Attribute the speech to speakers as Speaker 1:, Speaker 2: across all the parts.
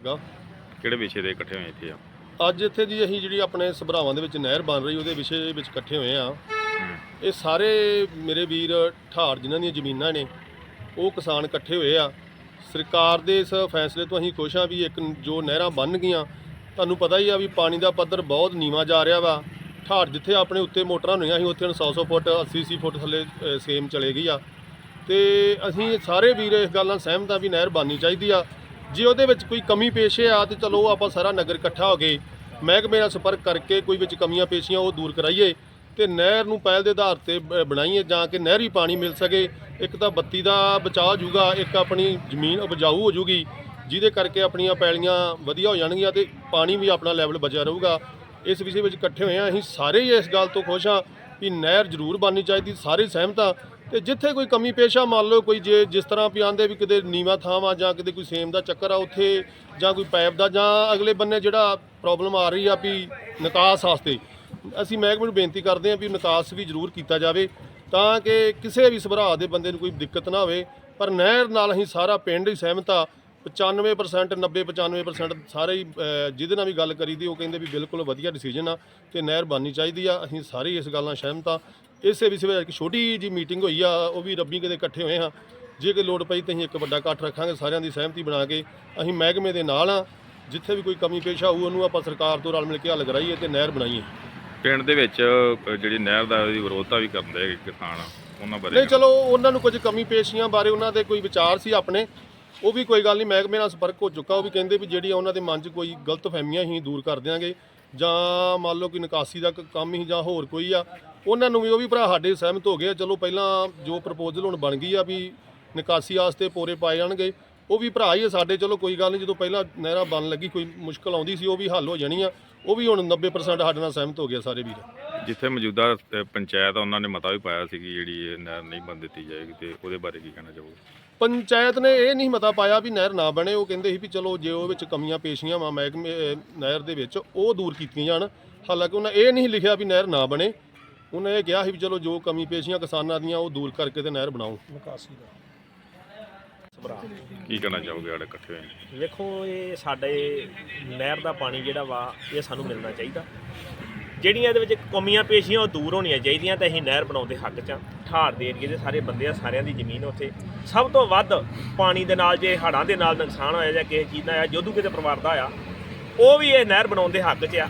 Speaker 1: ਲੱਗਾ?
Speaker 2: ਕਿਹੜੇ ਵਿਸ਼ੇ ਦੇ ਇਕੱਠੇ ਹੋਏ ਇੱਥੇ ਆ?
Speaker 1: ਅੱਜ ਇੱਥੇ ਜੀ ਅਸੀਂ ਜਿਹੜੀ ਆਪਣੇ ਸਭਰਾਵਾਂ ਦੇ ਵਿੱਚ ਨਹਿਰ ਬਣ ਰਹੀ ਉਹਦੇ ਵਿਸ਼ੇ ਵਿੱਚ ਇਕੱਠੇ ਹੋਏ ਆ। ਇਹ ਸਾਰੇ ਮੇਰੇ ਵੀਰ ਠਾੜ ਜਿਨ੍ਹਾਂ ਦੀਆਂ ਜ਼ਮੀਨਾਂ ਨੇ ਉਹ ਕਿਸਾਨ ਇਕੱਠੇ ਹੋਏ ਆ। ਸਰਕਾਰ ਦੇ ਇਸ ਫੈਸਲੇ ਤੋਂ ਅਸੀਂ ਖੁਸ਼ ਆ ਵੀ ਇੱਕ ਜੋ ਨਹਿਰਾਂ ਬਣ ਗਈਆਂ ਤੁਹਾਨੂੰ ਪਤਾ ਹੀ ਆ ਵੀ ਪਾਣੀ ਦਾ ਪੱਧਰ ਬਹੁਤ ਨੀਵਾਂ ਜਾ ਰਿਹਾ ਵਾ। ਠਾੜ ਜਿੱਥੇ ਆਪਣੇ ਉੱਤੇ ਮੋਟਰਾਂ ਹੋਈਆਂ ਸੀ ਉੱਥੇ ਹੁਣ 100-100 ਫੁੱਟ 80-80 ਫੁੱਟ ਥੱਲੇ ਸੇਮ ਚਲੇ ਗਈ ਆ। ਤੇ ਅਸੀਂ ਸਾਰੇ ਵੀਰ ਇਸ ਗੱਲ ਨਾਲ ਸਹਿਮਤ ਆ ਵੀ ਨਹਿਰ ਬਣਨੀ ਚਾਹੀਦੀ ਆ। ਜੇ ਉਹਦੇ ਵਿੱਚ ਕੋਈ ਕਮੀ ਪੇਸ਼ ਆ ਤੇ ਚਲੋ ਆਪਾਂ ਸਾਰਾ ਨਗਰ ਇਕੱਠਾ ਹੋ ਗਏ, ਮਹਿਕਮੇ ਨਾਲ ਸੰਪਰਕ ਕਰਕੇ ਕੋਈ ਵਿੱਚ ਕਮੀਆਂ ਪੇਸ਼ੀਆਂ ਉਹ ਦੂਰ ਕਰਾਈਏ ਤੇ ਨਹਿਰ ਨੂੰ ਪਹਿਲ ਦੇ ਆਧਾਰ ਤੇ ਬ- ਬਣਾਈਏ ਜਾਂ ਕਿ ਨਹਿਰੀ ਪਾਣੀ ਮਿਲ ਸਕੇ, ਇੱਕ ਤਾਂ ਬੱਤੀ ਦਾ ਬਚਾਅ ਹੋ ਇੱਕ ਆਪਣੀ ਜ਼ਮੀਨ ਉਪਜਾਊ ਹੋ ਜਾਊਗੀ, ਜਿਹਦੇ ਕਰਕੇ ਆਪਣੀਆਂ ਪੈਲੀਆਂ ਵਧੀਆ ਹੋ ਜਾਣਗੀਆਂ ਤੇ ਪਾਣੀ ਵੀ ਆਪਣਾ ਲੈਵਲ ਬਚਿਆ ਰਹੂਗਾ। ਇਸ ਵਿਸ਼ੇ ਵਿੱਚ ਇਕੱਠੇ ਹੋਏ ਆ ਅਸੀਂ ਸਾਰੇ ਹੀ ਇਸ ਗੱਲ ਤੋਂ ਖੁਸ਼ ਆ ਵੀ ਨਹਿਰ ਜ਼ਰੂਰ ਬਣਨੀ ਚਾਹੀਦੀ, ਸਾਰੇ ਸਹਿਮਤ ਆ ਤੇ ਜਿੱਥੇ ਕੋਈ ਕਮੀ ਪੇਸ਼ਾ ਮੰਨ ਲਓ ਕੋਈ ਜੇ ਜਿਸ ਤਰ੍ਹਾਂ ਵੀ ਆਂਦੇ ਵੀ ਕਿਤੇ ਨੀਵਾ ਥਾਂ ਵਾ ਜਾਂ ਕਿਤੇ ਕੋਈ ਸੇਮ ਦਾ ਚੱਕਰ ਆ ਉੱਥੇ ਜਾਂ ਕੋਈ ਪਾਈਪ ਦਾ ਜਾਂ ਅਗਲੇ ਬੰਨੇ ਜਿਹੜਾ ਪ੍ਰੋਬਲਮ ਆ ਰਹੀ ਆ ਵੀ ਨਿਕਾਸ ਵਾਸਤੇ, ਅਸੀਂ ਮਹਿਕਮੇ ਨੂੰ ਬੇਨਤੀ ਕਰਦੇ ਹਾਂ ਵੀ ਨਿਕਾਸ ਵੀ ਜ਼ਰੂਰ ਕੀਤਾ ਜਾਵੇ ਤਾਂ ਕਿ ਕਿਸੇ ਵੀ ਸੁਭਰਾਅ ਦੇ ਬੰਦੇ ਨੂੰ ਕੋਈ ਦਿੱਕਤ ਨਾ ਹੋਵੇ ਪਰ ਨਹਿਰ ਨਾਲ ਅਸੀਂ ਸਾਰਾ ਪਿੰਡ ਹੀ ਸਹਿਮਤ ਆ 95% 90 95% ਸਾਰੇ ਹੀ ਜਿਹਦੇ ਨਾਲ ਵੀ ਗੱਲ ਕਰੀਦੀ ਉਹ ਕਹਿੰਦੇ ਵੀ ਬਿਲਕੁਲ ਵਧੀਆ ਡਿਸੀਜਨ ਆ ਤੇ ਨਹਿਰ ਬਣਨੀ ਚਾਹੀਦੀ ਆ, ਅਸੀਂ ਸਾਰੇ ਇਸ ਗੱਲ ਨਾਲ ਸਹਿਮਤ ਆ ਇਸੇ ਵਿਸ਼ੇ ਵਿੱਚ ਇੱਕ ਛੋਟੀ ਜੀ ਮੀਟਿੰਗ ਹੋਈ ਆ ਉਹ ਵੀ ਰੱਬੀ ਕਿਤੇ ਇਕੱਠੇ ਹੋਏ ਆ ਜੇ ਕੋਈ ਲੋੜ ਪਈ ਤਾਂ ਅਸੀਂ ਇੱਕ ਵੱਡਾ ਇਕੱਠ ਰੱਖਾਂਗੇ ਸਾਰਿਆਂ ਦੀ ਸਹਿਮਤੀ ਬਣਾ ਕੇ ਅਸੀਂ ਮਹਿਕਮੇ ਦੇ ਨਾਲ ਆ ਜਿੱਥੇ ਵੀ ਕੋਈ ਕਮੀ ਪੇਸ਼ ਆਊ ਉਹਨੂੰ ਆਪਾਂ ਸਰਕਾਰ ਤੋਂ ਰਲ ਮਿਲ ਕੇ ਹੱਲ ਕਰਾਈਏ ਤੇ ਨਹਿਰ ਬਣਾਈਏ।
Speaker 2: ਪਿੰਡ ਦੇ ਵਿੱਚ ਜਿਹੜੀ ਨਹਿਰ ਦਾ ਉਹਦੀ ਵਿਰੋਧਤਾ ਵੀ ਕਰਦੇ ਹੈਗੇ ਕਿਸਾਨ ਉਹਨਾਂ ਬਾਰੇ
Speaker 1: ਨਹੀਂ ਚਲੋ ਉਹਨਾਂ ਨੂੰ ਕੁਝ ਕਮੀ ਪੇਸ਼ੀਆਂ ਬਾਰੇ ਉਹਨਾਂ ਦੇ ਕੋਈ ਵਿਚਾਰ ਸੀ ਆਪਣੇ ਉਹ ਵੀ ਕੋਈ ਗੱਲ ਨਹੀਂ ਮਹਿਕਮੇ ਨਾਲ ਸੰਪਰਕ ਹੋ ਚੁੱਕਾ ਉਹ ਵੀ ਕਹਿੰਦੇ ਵੀ ਜਿਹੜੀ ਉਹਨਾਂ ਦੇ ਮਨ 'ਚ ਕੋਈ ਗਲਤ ਫਹਿਮੀਆਂ ਹੀ ਦੂਰ ਕਰ ਦਿਆਂਗੇ। ਜਾਂ ਮੰਨ ਲਓ ਕਿ ਨਿਕਾਸੀ ਦਾ ਕ- ਕੰਮ ਹੀ ਜਾਂ ਹੋਰ ਕੋਈ ਆ ਉਹਨਾਂ ਨੂੰ ਵੀ ਉਹ ਵੀ ਭਰਾ ਸਾਡੇ ਸਹਿਮਤ ਹੋ ਗਏ। ਚਲੋ ਪਹਿਲਾਂ ਜੋ ਪ੍ਰਪੋਜ਼ਲ ਹੁਣ ਬਣ ਗਈ ਆ ਵੀ ਨਿਕਾਸੀ ਵਾਸਤੇ ਪੋਰੇ ਪਾਏ ਜਾਣਗੇ ਉਹ ਵੀ ਭਰਾ ਹੀ ਆ ਸਾਡੇ ਚਲੋ ਕੋਈ ਗੱਲ ਨਹੀਂ ਜਦੋਂ ਪਹਿਲਾਂ ਨਹਿਰਾਂ ਬਣ ਲੱਗੀ ਕੋਈ ਮੁਸ਼ਕਲ ਆਉਂਦੀ ਸੀ ਉਹ ਵੀ ਹੱਲ ਹੋ ਜਾਣੀ ਆ ਉਹ ਵੀ ਹੁਣ 90% ਸਾਡੇ ਨਾਲ ਸਹਿਮਤ ਹੋ ਗਏ ਆ ਸਾਰੇ ਵੀਰ
Speaker 2: ਜਿੱਥੇ ਮੌਜੂਦਾ ਅ, ਪੰਚਾਇਤ ਆ ਉਹਨਾਂ ਨੇ ਮਤਾ ਵੀ ਪਾਇਆ ਸੀ ਕਿ ਜਿਹੜੀ ਇਹ ਨਹਿਰ ਨਹੀਂ ਬਣ ਦਿੱਤੀ ਜਾਏਗੀ ਤੇ ਉਹਦੇ ਬਾਰੇ ਕੀ ਕਹਿਣਾ ਚਾਹੋਗੇ
Speaker 1: ਪੰਚਾਇਤ ਨੇ ਇਹ ਨਹੀਂ ਮਤਾ ਪਾਇਆ ਵੀ ਨਹਿਰ ਨਾ ਬਣੇ ਉਹ ਕਹਿੰਦੇ ਸੀ ਵੀ ਚਲੋ ਜੇ ਉਹ ਵਿੱਚ ਕਮੀਆਂ ਪੇਸ਼ੀਆਂ ਵਾ ਮਹਿਕਮੇ ਅਹ ਨਹਿਰ ਦੇ ਵਿੱਚ ਉਹ ਦੂਰ ਕੀਤੀਆਂ ਜਾਣ ਹਾਲਾਂਕਿ ਉਹਨਾਂ ਇਹ ਨਹੀਂ ਲਿਖਿਆ ਵੀ ਨਹਿਰ ਨਾ ਬਣੇ ਉਹਨੇ ਇਹ ਕਿਹਾ ਸੀ ਵੀ ਚਲੋ ਜੋ ਕਮੀ ਪੇਸ਼ੀਆਂ ਕਿਸਾਨਾਂ ਦੀਆਂ ਉਹ ਦੂਰ ਕਰਕੇ ਤੇ ਨਹਿਰ ਬਣਾਓ।
Speaker 2: ਕੀ ਕਹਿਣਾ ਚਾਹੋਗੇ ਆੜੇ ਇਕੱਠੇ? ਹੋਏ
Speaker 3: ਵੇਖੋ ਇਹ ਸਾਡੇ ਨਹਿਰ ਦਾ ਪਾਣੀ ਜਿਹੜਾ ਵਾ ਇਹ ਸਾਨੂੰ ਮਿਲਣਾ ਚਾਹੀਦਾ। ਜਿਹੜੀਆਂ ਇਹਦੇ ਵਿੱਚ ਕਮੀਆਂ ਪੇਸ਼ੀਆਂ ਉਹ ਦੂਰ ਹੋਣੀਆਂ ਚਾਹੀਦੀਆਂ ਤੇ ਅਸੀਂ ਨਹਿਰ ਬਣਾਉਣ ਦੇ ਹੱਕ 'ਚ ਹਾਂ। ਠਾੜ ਦੇ ਏਰੀਏ ਦੇ ਸਾਰੇ ਬੰਦੇ ਆ ਸਾਰਿਆਂ ਦੀ ਜ਼ਮੀਨ ਉੱਥੇ। ਸਭ ਤੋਂ ਵੱਧ ਪਾਣੀ ਦੇ ਨਾਲ ਜੇ ਹੜ੍ਹਾਂ ਦੇ ਨਾਲ ਨੁਕਸਾਨ ਹੋਇਆ ਜਾਂ ਕਿਸੇ ਚੀਜ਼ ਦਾ ਆ ਜਦੋਂ ਕਿਤੇ ਪਰਿਵਾਰ ਦਾ ਆ ਉਹ ਵੀ ਇਹ ਨਹਿਰ ਬਣਾਉਣ ਦੇ ਹੱਕ 'ਚ ਆ।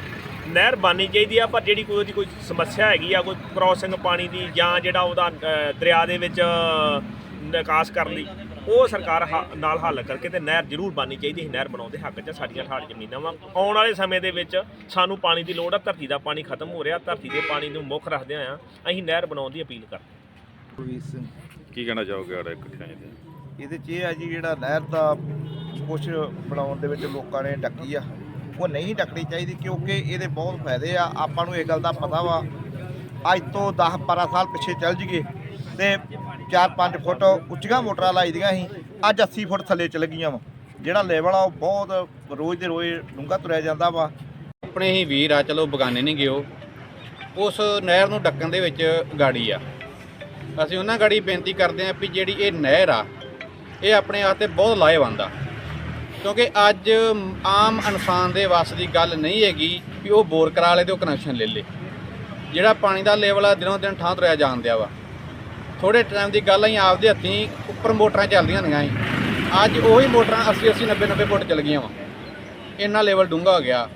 Speaker 3: ਨਹਿਰ ਬਣਨੀ ਚਾਹੀਦੀ ਆ ਪਰ ਜਿਹੜੀ ਕੋਈ ਉਹਦੀ ਕੋਈ ਸਮੱਸਿਆ ਹੈਗੀ ਆ ਕੋਈ ਕ੍ਰਾਸਿੰਗ ਪਾਣੀ ਦੀ ਜਾਂ ਜਿਹੜਾ ਉਹਦਾ ਦਰਿਆ ਦੇ ਵਿੱਚ ਨਿਕਾਸ ਕਰਨ ਲਈ ਉਹ ਸਰਕਾਰ ਹ- ਨਾਲ ਹੱਲ ਕਰਕੇ ਤੇ ਨਹਿਰ ਜ਼ਰੂਰ ਬਣਨੀ ਚਾਹੀਦੀ ਹੈ ਨਹਿਰ ਬਣਾਉਣ ਦੇ ਹੱਕ 'ਚ ਸਾਡੀਆਂ ਠਾੜ ਜ਼ਮੀਨਾਂ ਵਾ। ਆਉਣ ਵਾਲੇ ਸਮੇਂ ਦੇ ਵਿੱਚ ਸਾਨੂੰ ਪਾਣੀ ਦੀ ਲੋੜ ਆ ਧਰਤੀ ਦਾ ਪਾਣੀ ਖਤਮ ਹੋ ਰਿਹਾ ਧਰਤੀ ਦੇ ਪਾਣੀ ਨੂੰ ਮੁੱਖ ਰੱਖਦੇ ਆ ਅਸੀਂ ਨਹਿਰ ਬਣਾਉਣ ਦੀ ਅਪੀਲ ਕਰਦੇ ਹਾਂ।
Speaker 4: ਗੁਰਵੀਰ ਸਿੰਘ।
Speaker 2: ਕੀ ਕਹਿਣਾ ਚਾਹੋਗੇ ਆੜੇ ਇਕੱਠੇ ਹੋਏ ਤੇ?
Speaker 4: ਇਹਦੇ 'ਚ ਇਹ ਆ ਜੀ ਜਿਹੜਾ ਨਹਿਰ ਦਾ ਕੁਝ ਬਣਾਉਣ ਦੇ ਵਿੱਚ ਲੋਕਾਂ ਨੇ ਡੱਕੀ ਆ। ਉਹ ਨਹੀਂ ਡੱਕਣੀ ਚਾਹੀਦੀ ਕਿਉਂਕਿ ਇਹਦੇ ਬਹੁਤ ਫਾਇਦੇ ਆ। ਆਪਾਂ ਨੂੰ ਇਹ ਗੱਲ ਦਾ ਪਤਾ ਵਾ, ਅੱਜ ਤੋਂ 10 12 ਸਾਲ ਪਿੱਛੇ ਚੱਲ ਜੀਏ ਤੇ 4-5 ਫੁੱਟ ਉੱਚੀਆਂ ਮੋਟਰਾਂ ਲਾਈ ਦੀਆਂ ਸੀ, ਅੱਜ 80 ਫੁੱਟ ਥੱਲੇ ਚਲ ਗਈਆਂ ਵਾ। ਜਿਹੜਾ ਲੈਵਲ ਆ ਉਹ ਬਹੁਤ ਰੋਜ਼ ਦੇ ਰੋਜ਼ ਡੂੰਘਾ ਤੁਰਿਆ ਜਾਂਦਾ ਵਾ।
Speaker 5: ਆਪਣੇ ਹੀ ਵੀਰ ਆ, ਚਲੋ ਬਗਾਨੇ ਨਹੀਂ ਗਿਓ। ਉਸ ਨਹਿਰ ਨੂੰ ਡੱਕਣ ਦੇ ਵਿੱਚ ਗਾੜੀ ਆ। ਅਸੀਂ ਉਹਨਾਂ ਗਾੜੀ ਬੇਨਤੀ ਕਰਦੇ ਹਾਂ ਵੀ ਜਿਹੜੀ ਇਹ ਨਹਿਰ ਆ, ਇਹ ਆਪਣੇ ਆਪ ਤੇ ਬਹੁਤ ਲਾਹੇਵੰਦ ਆ। ਕਿਉਂਕਿ ਅੱਜ ਆਮ ਇਨਸਾਨ ਦੇ ਵੱਸ ਦੀ ਗੱਲ ਨਹੀਂ ਹੈਗੀ ਵੀ ਉਹ ਬੋਰ ਕਰਾ ਲੇ ਤੇ ਉਹ ਕਨੈਕਸ਼ਨ ਲੈ ਲੇ। ਜਿਹੜਾ ਪਾਣੀ ਦਾ ਲੈਵਲ ਆ, ਦਿਨੋਂ ਦਿਨ ਠਾਂ ਤੁਰਿਆ ਜਾਣ ਦਿਆ ਵਾ। ਥੋੜੇ ਟਾਈਮ ਦੀ ਗੱਲ ਅਸੀਂ ਆਪਦੇ ਹੱਥੀਂ ਉੱਪਰ ਮੋਟਰਾਂ ਚੱਲਦੀਆਂ ਹੁੰਦੀਆਂ ਸੀ। ਅੱਜ ਉਹੀ ਮੋਟਰਾਂ 80 80 90 90 ਫੁੱਟ ਚੱਲ ਗਈਆਂ ਵਾ। ਇੰਨਾ ਲੈਵਲ ਡੂੰਘਾ ਹੋ ਗਿਆ।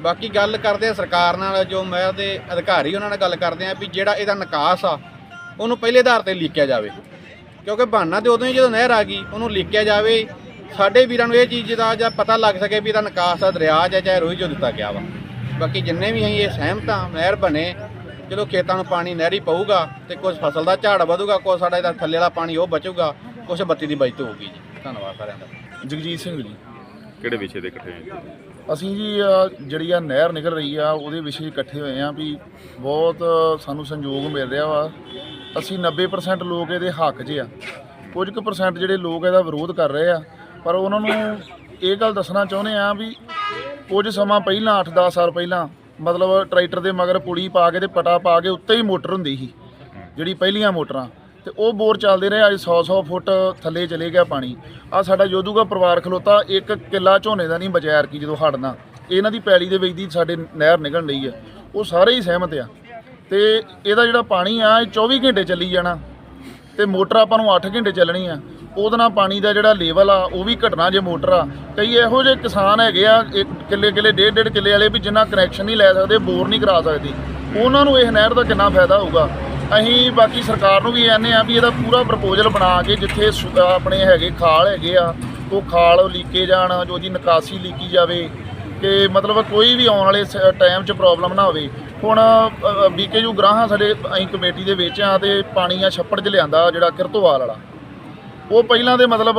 Speaker 5: ਬਾਕੀ ਗੱਲ ਕਰਦੇ ਆ ਸਰਕਾਰ ਨਾਲ, ਜੋ ਮਹਿਰ ਦੇ ਅਧਿਕਾਰੀ ਉਹਨਾਂ ਨਾਲ ਗੱਲ ਕਰਦੇ ਆ ਵੀ ਜਿਹੜਾ ਇਹਦਾ ਨਿਕਾਸ ਆ, ਉਹਨੂੰ ਪਹਿਲੇ ਆਧਾਰ ਤੇ ਲੀਕਿਆ ਜਾਵੇ। ਕਿਉਂਕਿ ਬਹਾਨਾ ਤੇ ਉਦੋਂ ਹੀ ਜਦੋਂ ਨਹਿਰ ਆ ਗਈ, ਉਹਨੂੰ ਲੀਕਿਆ ਜਾਵੇ ਸਾਡੇ ਵੀਰਾਂ ਨੂੰ ਇਹ ਚੀਜ਼ ਦਾ ਜਾਂ ਪਤਾ ਲੱਗ ਸਕੇ ਵੀ ਇਹਦਾ ਨਿਕਾਸ ਆ ਦਰਿਆ 'ਚ ਹੈ ਚਾਹੇ ਰੋਈ ਜੋ ਦਿੱਤਾ ਗਿਆ ਵਾ। ਬਾਕੀ ਜਿੰਨੇ ਵੀ ਅਸੀਂ ਇਹ ਸਹਿਮਤ ਆ ਨਹਿਰ ਬਣੇ ਚਲੋ ਖੇਤਾਂ ਨੂੰ ਪਾਣੀ ਨਹਿਰੀ ਪਊਗਾ ਤੇ ਕੁਝ ਫਸਲ ਦਾ ਝਾੜ ਵਧੂਗਾ ਕੁਝ ਸਾਡਾ ਇਹਦਾ ਥੱਲੇ ਵਾਲਾ ਪਾਣੀ ਉਹ ਬਚੂਗਾ ਕੁਝ ਬੱਤੀ ਦੀ ਬਚਤ ਹੋਊਗੀ ਜੀ। ਧੰਨਵਾਦ ਸਾਰਿਆਂ ਦਾ।
Speaker 6: ਜਗਜੀਤ ਸਿੰਘ ਜੀ।
Speaker 2: ਕਿਹੜੇ ਵਿਸ਼ੇ ਦੇ ਇਕੱਠੇ ਹੋਏ?
Speaker 6: ਅਸੀਂ ਜੀ ਜਿਹੜੀ ਆ ਨਹਿਰ ਨਿਕਲ ਰਹੀ ਆ ਉਹਦੇ ਵਿਸ਼ੇ ਇਕੱਠੇ ਹੋਏ ਆ ਵੀ ਬਹੁਤ ਸਾਨੂੰ ਸੰਯੋਗ ਮਿਲ ਰਿਹਾ ਵਾ। ਅਸੀਂ 90% ਲੋਕ ਇਹਦੇ ਹੱਕ 'ਚ ਆ। ਕੁਝ ਕੁ ਪਰਸੈਂਟ ਜਿਹੜੇ ਲੋਕ ਇਹਦਾ ਵਿਰੋਧ ਕਰ ਰਹੇ ਆ ਪਰ ਉਹਨਾਂ ਨੂੰ ਇਹ ਗੱਲ ਦੱਸਣਾ ਚਾਹੁੰਦੇ ਆ ਵੀ ਕੁਝ ਸਮਾਂ ਪਹਿਲਾਂ 8-10 ਸਾਲ ਪਹਿਲਾਂ, ਮਤਲਬ ਟਰੈਕਟਰ ਦੇ ਮਗਰ ਪੁੜੀ ਪਾ ਕੇ ਤੇ ਪਟਾ ਪਾ ਕੇ ਉੱਤੇ ਹੀ ਮੋਟਰ ਹੁੰਦੀ ਸੀ, ਜਿਹੜੀ ਪਹਿਲੀਆਂ ਮੋਟਰਾਂ। ਤੇ ਉਹ ਬੋਰ ਚੱਲਦੇ ਰਹੇ, ਅੱਜ 100-100 ਫੁੱਟ ਥੱਲੇ ਚਲੇ ਗਿਆ ਪਾਣੀ। ਆ ਸਾਡਾ ਯੋਧੂਗਾ ਪਰਿਵਾਰ ਖਲੋਤਾ, ਇੱਕ ਕਿੱਲਾ ਝੋਨੇ ਦਾ ਨਹੀਂ ਬਚਿਆ ਕੀ, ਜਦੋਂ ਹੜਨਾ ਇਹਨਾਂ ਦੀ ਪੈਲੀ ਦੇ ਵਿੱਚ ਦੀ ਸਾਡੇ ਨਹਿਰ ਨਿਕਲਣ ਲਈ ਆ। ਉਹ ਸਾਰੇ ਹੀ ਸਹਿਮਤ ਆ। ਤੇ ਇਹਦਾ ਜਿਹੜਾ ਪਾਣੀ ਆ, ਇਹ 24 ਘੰਟੇ ਚੱਲੀ ਜਾਣਾ। ਤੇ ਮੋਟਰ ਆਪਾਂ ਨੂੰ 8 ਘੰਟੇ ਚੱਲਣੀ ਆ। ਉਹਦੇ ਨਾਲ ਪਾਣੀ ਦਾ ਜਿਹੜਾ ਲੈਵਲ ਆ, ਉਹ ਵੀ ਘਟਣਾ ਜੇ ਮੋਟਰ ਆ। ਕਈ ਇਹੋ ਜਿਹੇ ਕਿਸਾਨ ਹੈਗੇ ਆ, ਇੱਕ ਕਿੱਲੇ ਕਿੱਲੇ, ਡੇਢ ਡੇਢ ਕਿੱਲੇ ਵਾਲੇ ਵੀ ਜਿੰਨਾ ਕਨੈਕਸ਼ਨ ਨਹੀਂ ਲੈ ਸਕਦੇ ਬੋਰ ਨਹੀਂ ਕਰਾ ਸਕਦੇ। ਉਹਨਾਂ ਨੂੰ ਇਹ ਨਹਿਰ ਦਾ ਕਿੰਨਾ ਫਾਇਦਾ ਹੋਊਗਾ? ਅਸੀਂ ਬਾਕੀ ਸਰਕਾਰ ਨੂੰ ਵੀ ਆਨੇ ਆ ਵੀ ਇਹਦਾ ਪੂਰਾ ਪ੍ਰਪੋਜ਼ਲ ਬਣਾ ਕੇ ਜਿੱਥੇ ਸੁ- ਆਪਣੇ ਹੈਗੇ ਖਾਲ ਹੈਗੇ ਆ, ਉਹ ਖਾਲ ਲੀਕੇ ਜਾਣ ਜੋ ਜੀ ਨਿਕਾਸੀ ਲੀਕੀ ਜਾਵੇ ਕਿ ਮਤਲਬ ਕੋਈ ਵੀ ਆਉਣ ਵਾਲੇ ਟਾਈਮ 'ਚ ਪ੍ਰੋਬਲਮ ਨਾ ਹੋਵੇ। ਹੁਣ ਬੀਕੇਯੂ ਗ੍ਰਾਹਾਂ ਸਾਡੇ ਅਸੀਂ ਕਮੇਟੀ ਦੇ ਵਿੱਚ ਆ ਤੇ ਪਾਣੀ ਆ ਛੱਪੜ 'ਚ ਲਿਆਂਦਾ, ਜਿਹੜਾ ਕਿਰਤੋਵਾਲ ਵਾਲਾ। ਉਹ ਪਹਿਲਾਂ ਦੇ ਮਤਲਬ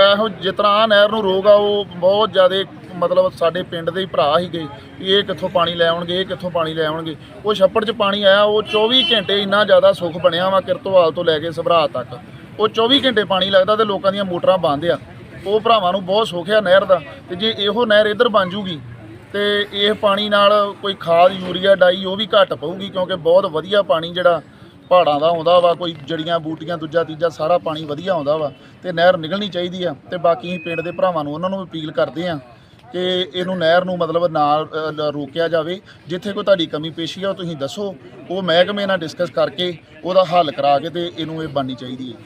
Speaker 6: ਇਹੋ ਜਿਸ ਤਰ੍ਹਾਂ ਆਹ ਨਹਿਰ ਨੂੰ ਰੋਗ ਆ, ਉਹ ਬਹੁਤ ਜ਼ਿਆਦਾ ਮਤਲਬ ਸਾਡੇ ਪਿੰਡ ਦੇ ਹੀ ਭਰਾ ਸੀਗੇ ਵੀ ਇਹ ਕਿੱਥੋਂ ਪਾਣੀ ਲੈ ਆਉਣਗੇ, ਇਹ ਕਿੱਥੋਂ ਪਾਣੀ ਲੈ ਆਉਣਗੇ। ਉਹ ਛੱਪੜ 'ਚ ਪਾਣੀ ਆਇਆ, ਉਹ 24 ਘੰਟੇ ਇੰਨਾ ਜ਼ਿਆਦਾ ਸੁੱਖ ਬਣਿਆ ਵਾ ਕਿਰਤੋਵਾਲ ਤੋਂ ਲੈ ਕੇ ਸਭਰਾ ਤੱਕ। ਉਹ 24 ਘੰਟੇ ਪਾਣੀ ਲੱਗਦਾ ਤੇ ਲੋਕਾਂ ਦੀਆਂ ਮੋਟਰਾਂ ਬੰਦ ਆ। ਉਹ ਭਰਾਵਾਂ ਨੂੰ ਬਹੁਤ ਸੁੱਖ ਆ ਨਹਿਰ ਦਾ। ਤੇ ਜੇ ਇਹੋ ਨਹਿਰ ਇੱਧਰ ਬਣ ਜੂਗੀ, ਤੇ ਇਹ ਪਾਣੀ ਨਾਲ ਕੋਈ ਖਾਦ, ਯੂਰੀਆ, ਡਾਈ ਉਹ ਵੀ ਘੱਟ ਪਊਗੀ ਕਿਉਂਕਿ ਬਹੁਤ ਵਧੀਆ ਪਾਣੀ ਜਿਹੜਾ ਪਹਾੜਾਂ ਦਾ ਆਉਂਦਾ ਵਾ ਕੋਈ ਜੜੀਆਂ ਬੂਟੀਆਂ ਦੂਜਾ ਤੀਜਾ ਸਾਰਾ ਪਾਣੀ ਵਧੀਆ ਆਉਂਦਾ ਵਾ ਤੇ ਨਹਿਰ ਨਿਕਲਣੀ ਚਾਹੀਦੀ ਆ ਤੇ ਬਾਕੀ ਅਸੀਂ ਪਿੰਡ ਦੇ ਭਰਾਵਾਂ ਨੂੰ ਉਹਨਾਂ ਨੂੰ ਵੀ ਅਪੀਲ ਕਰਦੇ ਆ ਕਿ ਇਹਨੂੰ ਨਹਿਰ ਨੂੰ ਮਤਲਬ ਨਾਲ ਰੋਕਿਆ ਜਾਵੇ ਜਿੱਥੇ ਕੋਈ ਤੁਹਾਡੀ ਕਮੀ ਪੇਸ਼ੀ ਆ ਉਹ ਤੁਸੀਂ ਦੱਸੋ ਉਹ ਮਹਿਕਮੇ ਨਾਲ ਡਿਸਕਸ ਕਰਕੇ ਉਹਦਾ ਹੱਲ ਕਰਾ ਕੇ ਤੇ ਇਹਨੂੰ ਇਹ ਬਣਨੀ ਚਾਹੀਦੀ ਹੈ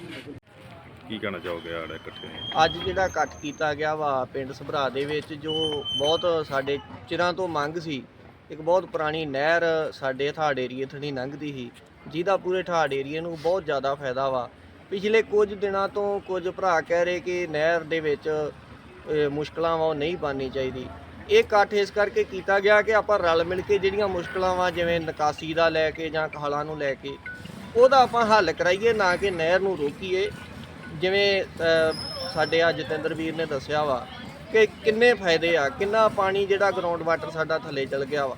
Speaker 2: ਕੀ ਕਹਿਣਾ ਚਾਹੋਗੇ ਆੜੇ ਇਕੱਠੇ?
Speaker 7: ਅੱਜ ਜਿਹੜਾ ਇਕੱਠ ਕੀਤਾ ਗਿਆ ਵਾ ਪਿੰਡ ਸਭਰਾ ਦੇ ਵਿੱਚ ਜੋ ਬਹੁਤ ਸਾਡੇ ਚਿਰਾਂ ਤੋਂ ਮੰਗ ਸੀ ਇੱਕ ਬਹੁਤ ਪੁਰਾਣੀ ਨਹਿਰ ਸਾਡੇ ਠਾੜ ਏਰੀਏ ਥਣੀ ਲੰਘਦੀ ਸੀ, ਜਿਹਦਾ ਪੂਰੇ ਠਾੜ ਏਰੀਏ ਨੂੰ ਬਹੁਤ ਜ਼ਿਆਦਾ ਫਾਇਦਾ ਵਾ। ਪਿਛਲੇ ਕੁਝ ਦਿਨਾਂ ਤੋਂ ਕੁਝ ਭਰਾ ਕਹਿ ਰਹੇ ਕਿ ਨਹਿਰ ਦੇ ਵਿੱਚ ਮੁਸ਼ਕਲਾਂ ਵਾ ਉਹ ਨਹੀਂ ਬਣਨੀ ਚਾਹੀਦੀ। ਇਹ ਇਕੱਠ ਇਸ ਕਰਕੇ ਕੀਤਾ ਗਿਆ ਕਿ ਆਪਾਂ ਰਲ ਮਿਲ ਕੇ ਜਿਹੜੀਆਂ ਮੁਸ਼ਕਲਾਂ ਵਾ, ਜਿਵੇਂ ਨਿਕਾਸੀ ਦਾ ਲੈ ਕੇ ਜਾਂ ਖਾਲਾਂ ਨੂੰ ਲੈ ਕੇ, ਉਹਦਾ ਆਪਾਂ ਹੱਲ ਕਰਾਈਏ, ਨਾ ਕਿ ਨਹਿਰ ਨੂੰ ਰੋਕੀਏ। ਜਿਵੇਂ ਸਾਡੇ ਆ ਜਤਿੰਦਰ ਵੀਰ ਨੇ ਦੱਸਿਆ ਵਾ ਕਿ ਕਿੰਨੇ ਫਾਇਦੇ ਆ, ਕਿੰਨਾ ਪਾਣੀ ਜਿਹੜਾ ਗਰਾਊਂਡ ਵਾਟਰ ਸਾਡਾ ਥੱਲੇ ਚਲ ਗਿਆ ਵਾ।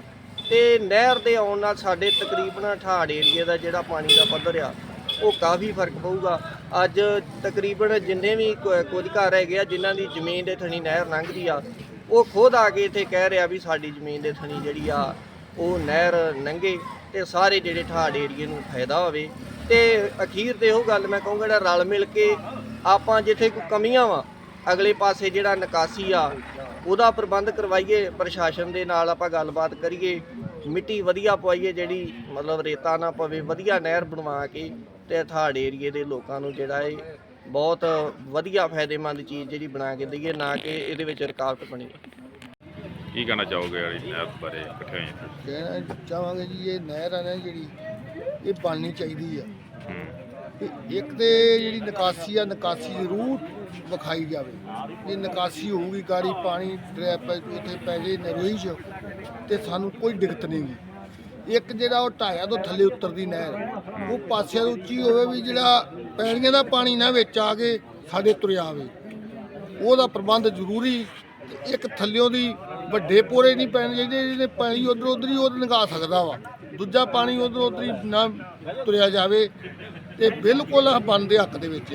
Speaker 7: ਤੇ ਨਹਿਰ ਦੇ ਆਉਣ ਨਾਲ ਸਾਡੇ ਤਕਰੀਬਨ ਠਾੜ ਏਰੀਏ ਦਾ ਜਿਹੜਾ ਪਾਣੀ ਦਾ ਪੱਧਰ ਆ, ਉਹ ਕਾਫੀ ਫ਼ਰਕ ਪਊਗਾ। ਅੱਜ ਤਕਰੀਬਨ ਜਿੰਨੇ ਵੀ ਕੁ- ਕੁਝ ਘਰ ਹੈਗੇ ਆ, ਜਿਨ੍ਹਾਂ ਦੀ ਜ਼ਮੀਨ ਦੇ ਥਣੀ ਨਹਿਰ ਲੰਘਦੀ ਆ, ਉਹ ਖੁਦ ਆ ਕੇ ਇੱਥੇ ਕਹਿ ਰਿਹਾ ਵੀ ਸਾਡੀ ਜ਼ਮੀਨ ਦੇ ਥਣੀ ਜਿਹੜੀ ਆ, ਉਹ ਨਹਿਰ ਲੰਘੇ ਤੇ ਸਾਰੇ ਜਿਹੜੇ ਠਾੜ ਏਰੀਏ ਨੂੰ ਫਾਇਦਾ ਹੋਵੇ। ਤੇ ਅਖੀਰ ਤੇ ਉਹ ਗੱਲ ਮੈਂ ਕਹੂੰਗਾ, ਜਿਹੜਾ ਰਲ ਮਿਲ ਕੇ ਆਪਾਂ ਜਿੱਥੇ ਕੋਈ ਕਮੀਆਂ ਵਾ ਅਗਲੇ ਪਾਸੇ ਜਿਹੜਾ ਨਿਕਾਸੀ ਆ ਉਹਦਾ ਪ੍ਰਬੰਧ ਕਰਵਾਈਏ ਪ੍ਰਸ਼ਾਸਨ ਦੇ ਨਾਲ ਆਪਾਂ ਗੱਲਬਾਤ ਕਰੀਏ ਮਿੱਟੀ ਵਧੀਆ ਪਵਾਈਏ ਜਿਹੜੀ ਮਤਲਬ ਰੇਤਾ ਨਾ ਪਵੇ ਵਧੀਆ ਨਹਿਰ ਬਣਵਾ ਕੇ ਤੇ ਥਾੜ ਏਰੀਏ ਦੇ ਲੋਕਾਂ ਨੂੰ ਜਿਹੜਾ ਇਹ ਬਹੁਤ ਵਧੀਆ ਫਾਇਦੇਮੰਦ ਚੀਜ਼ ਜਿਹੜੀ ਬਣਾ ਕੇ ਦਈਏ ਨਾ ਕਿ ਇਹਦੇ ਵਿੱਚ ਰੁਕਾਵਟ ਬਣੇ
Speaker 2: ਕੀ ਕਹਿਣਾ ਚਾਹੋਗੇ ਆੜੀ ਨਹਿਰ ਬਾਰੇ ਇਕੱਠੇ ਹੋਏ?
Speaker 8: ਕਹਿਣਾ ਚਾਹਾਂਗੇ ਜੀ ਇਹ ਨਹਿਰ ਆ ਨਾ ਜਿਹੜੀ ਇਹ ਬਣਨੀ ਚਾਹੀਦੀ ਆ ਤੇ ਇੱਕ ਤੇ ਜਿਹੜੀ ਨਿਕਾਸੀ ਆ, ਨਿਕਾਸੀ ਜ਼ਰੂਰ ਵਿਖਾਈ ਜਾਵੇ। ਜੇ ਨਿਕਾਸੀ ਹੋਊਗੀ ਗਾੜੀ, ਪਾਣੀ ਟ੍ਰੈਪ ਉੱਥੇ ਪੈ ਜੇ ਨਰੋਈ 'ਚ, ਤੇ ਸਾਨੂੰ ਕੋਈ ਦਿੱਕਤ ਨਹੀਂ ਗੀ। ਇੱਕ ਜਿਹੜਾ ਉਹ ਢਾਇਆ ਤੋਂ ਥੱਲੇ ਉਤਰਦੀ ਨਹਿਰ, ਉਹ ਪਾਸਿਆਂ ਤੋਂ ਉੱਚੀ ਹੋਵੇ ਵੀ ਜਿਹੜਾ ਪੈਣੀਆਂ ਦਾ ਪਾਣੀ ਨਾ ਵਿੱਚ ਆ ਕੇ ਸਾਡੇ ਤੁਰਿਆ ਆਵੇ। ਉਹਦਾ ਪ੍ਰਬੰਧ ਜ਼ਰੂਰੀ ਇੱਕ ਥੱਲਿਓਂ ਦੀ ਵੱਡੇ ਪੋਰੇ ਨਹੀਂ ਪੈਣੇ ਚਾਹੀਦੇ ਜਿਹਨੇ ਪਾਣੀ ਉਧਰ ਉਧਰ ਹੀ ਉਹ ਲੰਘਾ ਸਕਦਾ ਵਾ। ਦੂਜਾ ਪਾਣੀ ਉਧਰ ਉਧਰ ਹੀ ਨਾ ਤੁਰਿਆ ਜਾਵੇ ਤੇ ਬਿਲਕੁਲ ਬੰਦ ਦੇ ਹੱਕ ਦੇ ਵਿੱਚ